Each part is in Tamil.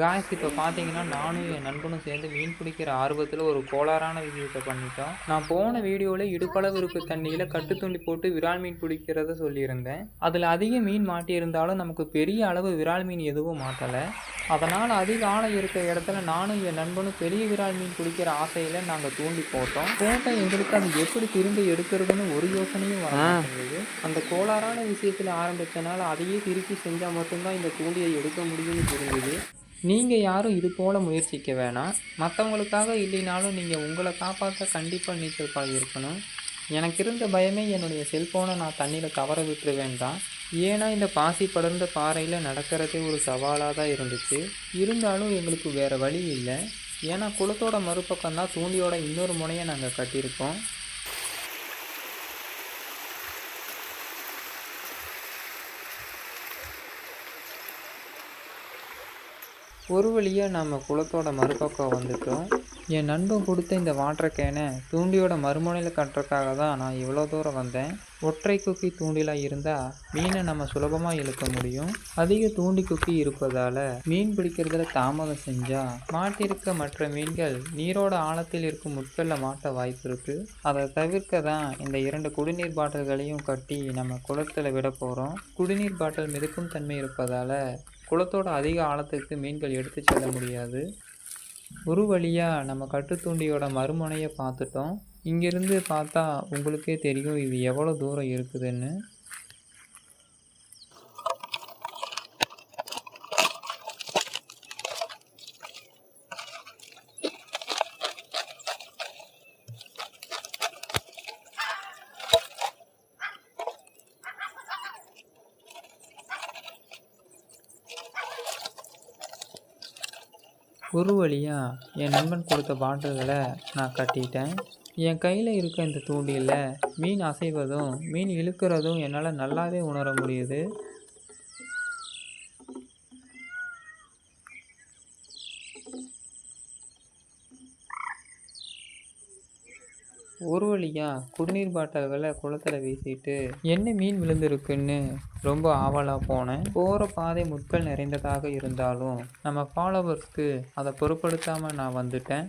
காய்ஸ் இப்போ பார்த்தீங்கன்னா நானும் என் நண்பனும் சேர்ந்து மீன் பிடிக்கிற ஆர்வத்தில் ஒரு கோளாறான விஷயத்தை பண்ணிட்டோம். நான் போன வீடியோவில் இடுப்பளவு இருக்க தண்ணியில் கட்டுத்துண்டி போட்டு விரால் மீன் பிடிக்கிறத சொல்லியிருந்தேன். அதில் அதிக மீன் மாட்டியிருந்தாலும் நமக்கு பெரிய அளவு விரால் மீன் எதுவும் மாட்டலை. அதனால் அதிக ஆழம் இருக்கிற இடத்துல நானும் என் நண்பனும் பெரிய விரால் மீன் பிடிக்கிற ஆசையில் நாங்கள் தூண்டி போட்டோம். போட்ட எங்களுக்கு அது எப்படி திரும்ப எடுக்கிறதுன்னு ஒரு யோசனையும் வர மாட்டேங்குது. அந்த கோளாறான விஷயத்தில் ஆரம்பித்தனால அதையே திருப்பி செஞ்சால் மட்டும்தான் இந்த தூண்டியை எடுக்க முடியும்னு தெரிஞ்சுது நீங்கள் யாரும் இது போல் முயற்சிக்க வேணாம். மற்றவங்களுக்காக இல்லைனாலும் நீங்கள் உங்களை காப்பாற்ற கண்டிப்பாக நீச்சல் பழகி இருக்கணும். எனக்கு இருந்த பயமே என்னுடைய செல்ஃபோனை நான் தண்ணியில் தவற விட்டுருவேன் தான். ஏன்னா இந்த பாசி படர்ந்த பாறையில் நடக்கிறதே ஒரு சவாலாக தான் இருந்துச்சு. இருந்தாலும் எங்களுக்கு வேறு வழி இல்லை. ஏன்னா குளத்தோட மறுபக்கம் தான் தூண்டியோட இன்னொரு முனையை நாங்கள் கட்டியிருக்கோம். ஒரு வழியாக நம்ம குளத்தோட மறுபக்கம் வந்துட்டோம். என் நண்பன் கொடுத்த இந்த வாட்டர் கேனை தூண்டியோட மறுமுனையில் கட்டுறதுக்காக தான் நான் இவ்வளோ தூரம் வந்தேன். ஒற்றை குக்கி தூண்டிலாக இருந்தால் மீனை நம்ம சுலபமாக இழுக்க முடியும். அதிக தூண்டி குக்கி இருப்பதால் மீன் பிடிக்கிறதுல தாமதம் செஞ்சால் மாட்டிருக்க மற்ற மீன்கள் நீரோட ஆழத்தில் இருக்கும் முட்களில் மாட்ட வாய்ப்பு இருக்குது அதை தவிர்க்க தான் இந்த இரண்டு குடிநீர் பாட்டில்களையும் கட்டி நம்ம குளத்தில் விட போகிறோம் குடிநீர் பாட்டில் மிதக்கும் தன்மை இருப்பதால் குளத்தோட அதிக ஆழத்துக்கு மீன்கள் எடுத்து செல்ல முடியாது. ஒரு வழியாக நம்ம கட்டுத்தூண்டியோட மறுமுனையை பார்த்துட்டோம். இங்கேருந்து பார்த்தா உங்களுக்கே தெரியும் இது எவ்வளோ தூரம் இருக்குதுன்னு. ஒரு வழியாக என் நண்பன் கொடுத்த பாட்டில்களை நான் கட்டிட்டேன். என் கையில் இருக்க இந்த தூண்டியில் மீன் அசைவதும் மீன் இழுக்கிறதும் என்னால் நல்லாவே உணர முடியுது. ஒரு வழியாக குடிநீர் பாட்டில்களை குளத்தில் வீசிட்டு என்ன மீன் விழுந்திருக்குன்னு? ரொம்ப ஆவலாக போனேன். போகிற பாதை முட்கள் நிறைந்ததாக இருந்தாலும் நம்ம ஃபாலோவர்ஸ்க்கு அதை பொருட்படுத்தாமல் நான் வந்துட்டேன்.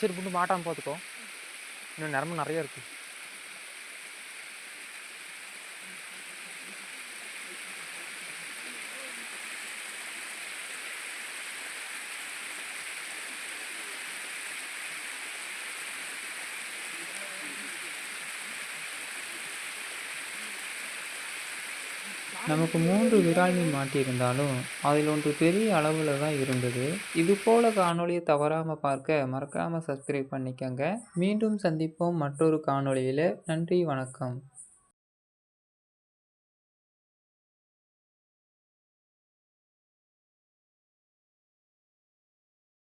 சைடு போட்டு மாட்டாமல் பார்த்துக்கோ. இன்னும் நரம்பு நிறைய இருக்குது நமக்கு மூன்று விரால் மாட்டியிருந்தாலும் அதில் ஒன்று பெரிய அளவில் தான் இருந்தது. இது போல காணொளியை தவறாமல் பார்க்க மறக்காமல் சப்ஸ்கிரைப் பண்ணிக்கங்க. மீண்டும் சந்திப்போம் மற்றொரு காணொளியில். நன்றி வணக்கம்.